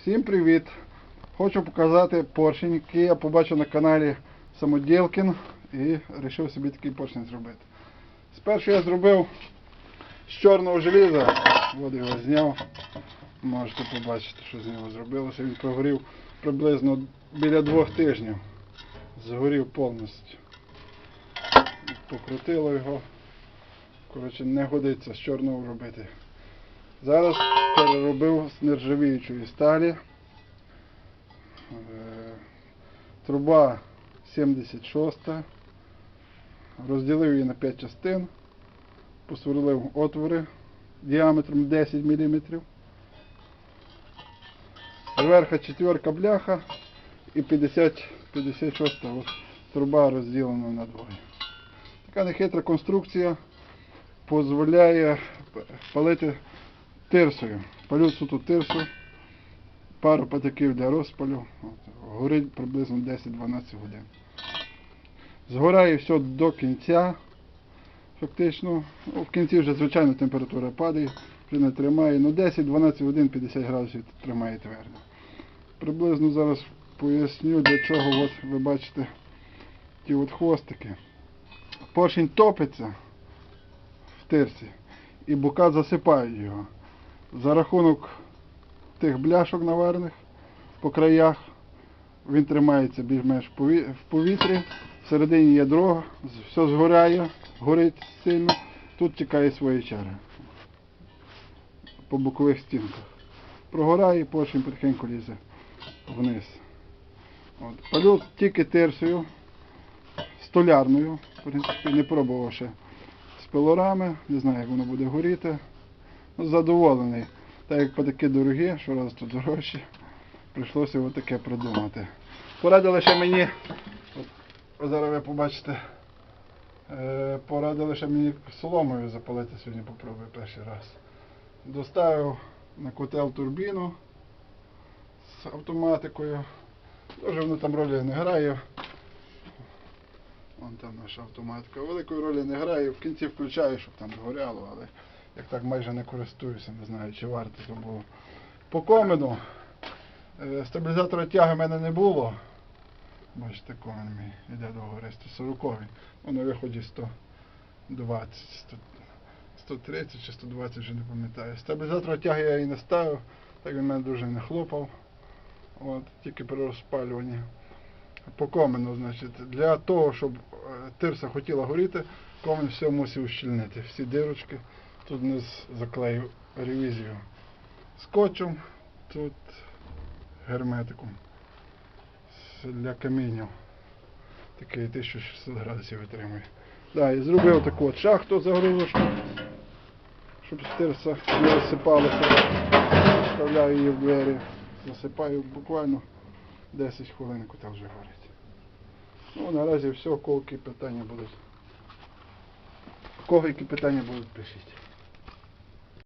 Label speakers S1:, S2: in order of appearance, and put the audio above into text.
S1: Всім привіт! Хочу показати поршень, який я побачив на каналі Самоділкін і вирішив собі такий поршень зробити. Спершу я зробив з чорного желіза, от його зняв. Можете побачити, що з нього зробилося. Він прогорів приблизно біля двох тижнів. Згорів повністю. Покрутило його. Коротше, не годиться з чорного робити. Зараз переробив з нержавіючої сталі. Е, Труба 76. Розділив її на 5 частин. Посверлив отвори діаметром 10 мм. Зверху четверка бляха і 50, 56 от, труба розділена на двоє. Така нехитра конструкція дозволяє палити тирсою. Палю суто тирсу, пару патиків для розпалю. Горить приблизно 10-12 годин. Згорає все до кінця. Фактично, ну, в кінці вже звичайно температура падає, вже не тримає. Ну 10-12 годин 50 градусів тримає твердо. Приблизно зараз поясню для чого от ви бачите ті от хвостики. Поршень топиться в тирсі і бока засипають його. За рахунок тих бляшок наварених по краях він тримається більш-менш в повітрі. Всередині ядро, з- все згоряє, горить сильно. Тут тікає свої черги по бокових стінках. Прогорає і поршень потихеньку лізе вниз. От. Палю тільки тирсою, столярною, в принципі, не пробував ще з пилорами, не знаю, як воно буде горіти. Задоволений. Так як потаки дорогі, що раз тут дорожчі, прийшлося отаке придумати. Порадили ще мені, от, зараз ви побачите, е, порадили ще мені соломою запалити сьогодні, попробую перший раз. Доставив на котел турбіну з автоматикою. Дуже воно там ролі не грає. Вон там наша автоматика. Великої ролі не грає. В кінці включаю, щоб там згоряло, але як так майже не користуюся, не знаю, чи варто то було. По комену. е, Стабілізатора тяги в мене не було. Бачите, комен мій йде до гори 140. Ну, на виході 120, 100, 130 чи 120, вже не пам'ятаю. Стабілізатора тяги я і не ставив, так він мене дуже не хлопав. От, тільки при розпалюванні. По комену, значить, для того, щоб е, тирса хотіла горіти, комен все мусив ущільнити. Всі дирочки. Тут вниз заклею ревізію скотчем, тут герметиком для каміння. Такий 1600 градусів витримує. Да, і зробив таку от шахту загрузочку, щоб тирса не розсипалася. Вставляю її в двері, засипаю буквально 10 хвилин, котел вже горить. Ну, наразі все, кого які питання будуть. Кого які питання будуть, пишіть.